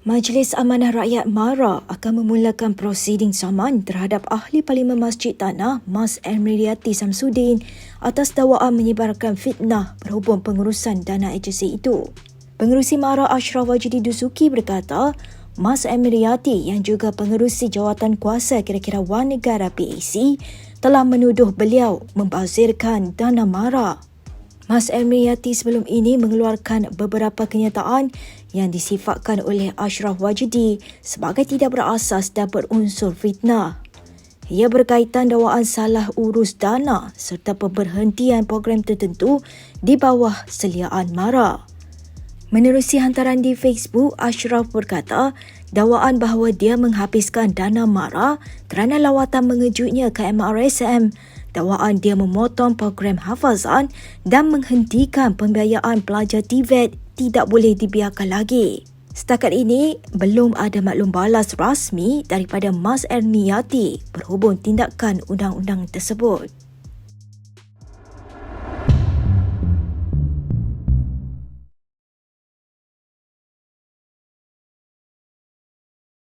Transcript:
Majlis Amanah Rakyat MARA akan memulakan prosiding saman terhadap Ahli Parlimen Masjid Tanah Mas Emriyati Samsudin atas dakwaan menyebarkan fitnah berhubung pengurusan dana agensi itu. Pengerusi MARA Ashraf Wajidi Dusuki berkata, Mas Emriyati yang juga pengerusi jawatan kuasa kira-kira Wan Negara PAC telah menuduh beliau membazirkan dana MARA. Mas Emriyati sebelum ini mengeluarkan beberapa kenyataan yang disifatkan oleh Ashraf Wajidi sebagai tidak berasas dan berunsur fitnah. Ia berkaitan dakwaan salah urus dana serta pemberhentian program tertentu di bawah seliaan MARA. Menerusi hantaran di Facebook, Ashraf berkata dakwaan bahawa dia menghabiskan dana MARA kerana lawatan mengejutnya ke MRSM dakwaan dia memotong program hafazan dan menghentikan pembiayaan pelajar TVET tidak boleh dibiarkan lagi. Setakat ini, belum ada maklum balas rasmi daripada Mas Ermiyati berhubung tindakan undang-undang tersebut.